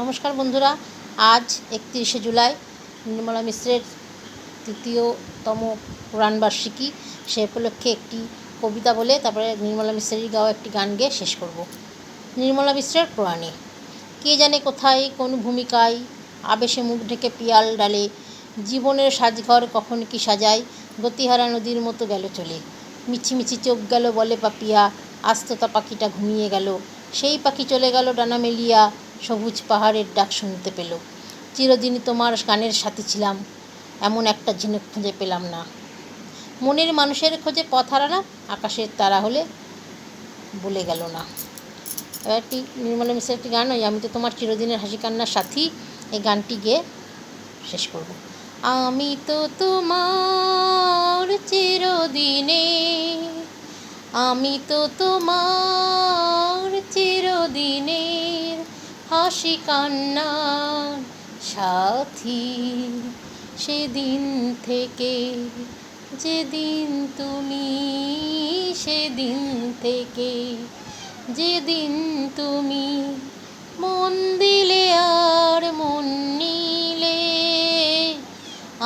নমস্কার বন্ধুরা, আজ একত্রিশে জুলাই, নির্মলা মিশ্রের তৃতীয়তম পুরাণবার্ষিকী। সে উপলক্ষে একটি কবিতা বলে তারপরে নির্মলা মিশ্রের গাওয়া একটি গান গেয়ে শেষ করব। নির্মলা মিশ্রের পুরাণে, কে জানে কোথায়, কোন ভূমিকায়, আবেশে মুখ ঢেকে পিয়াল ডালে, জীবনের সাজঘর কখন কি সাজায়, গতিহারা নদীর মতো গেল চলে মিছি মিছি চোখ গেল বলে পাপিয়া আস্ততা পাখিটা ঘুমিয়ে গেল, সেই পাখি চলে গেল ডানা মেলিয়া সবুজ পাহাড়ের ডাক শুনতে পেল। চিরদিনই তোমার গানের সাথী ছিলাম, এমন একটা ঝিনুক খুঁজে পেলাম না। মনের মানুষের খোঁজে পথ হারালাম, আকাশের তারা হলে বলে গেল না। এবার একটি নির্মলা মিশ্রের একটি গান আমি তো তোমার চিরদিনের হাসি কান্নার সাথী, এই গানটি গেয়ে শেষ করব। আমি তো তোমার চিরদিনে, আমি তো তোমার হাসি কান্নার সাথী। সেদিন থেকে, যেদিন তুমি, সেদিন থেকে, যেদিন তুমি মন দিলে আর মন নিলে,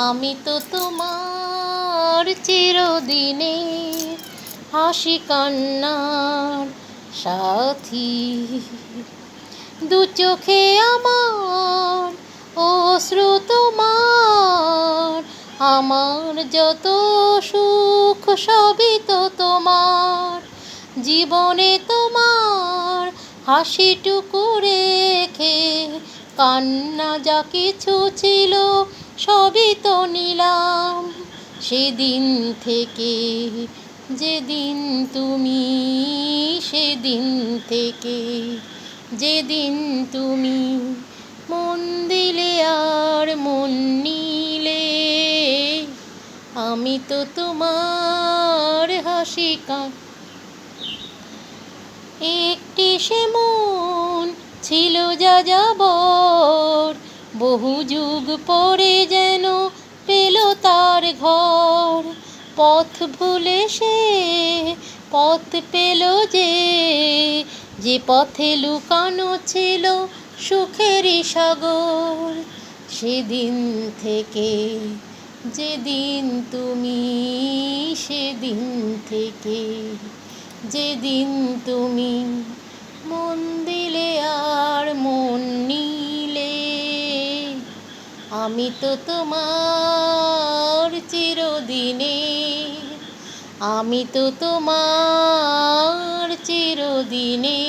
আমি তো তোমার চিরদিনে হাসি কান্নার সাথী। দু চোখে আমার অশ্রু তোমার, আমার যত সুখ সবই তো তোমার। জীবনে তোমার হাসিটুকু রেখে, কান্না যা কিছু ছিল সবই তো নিলাম। সেদিন থেকে, যেদিন তুমি, সেদিন থেকে যেদিন তুমি মন দিলে আর মন নিলে, আমি তো তোমার হাসি কান একটি সে মন ছিল যা যাবর বহু যুগ পরে যেন পেল তার ঘর। পথ ভুলে সে পথ পেল যে যে পথে লুকানো ছিল সুখেরই সাগর, সেদিন থেকে, যেদিন তুমি, সেদিন থেকে, যেদিন তুমি মন দিলে আর মন নিলে, আমি তো তোমার চিরদিনে আমি তো তোমার চিরদিনে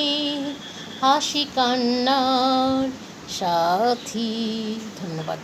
হাসি কান্নার সাথী। ধন্যবাদ।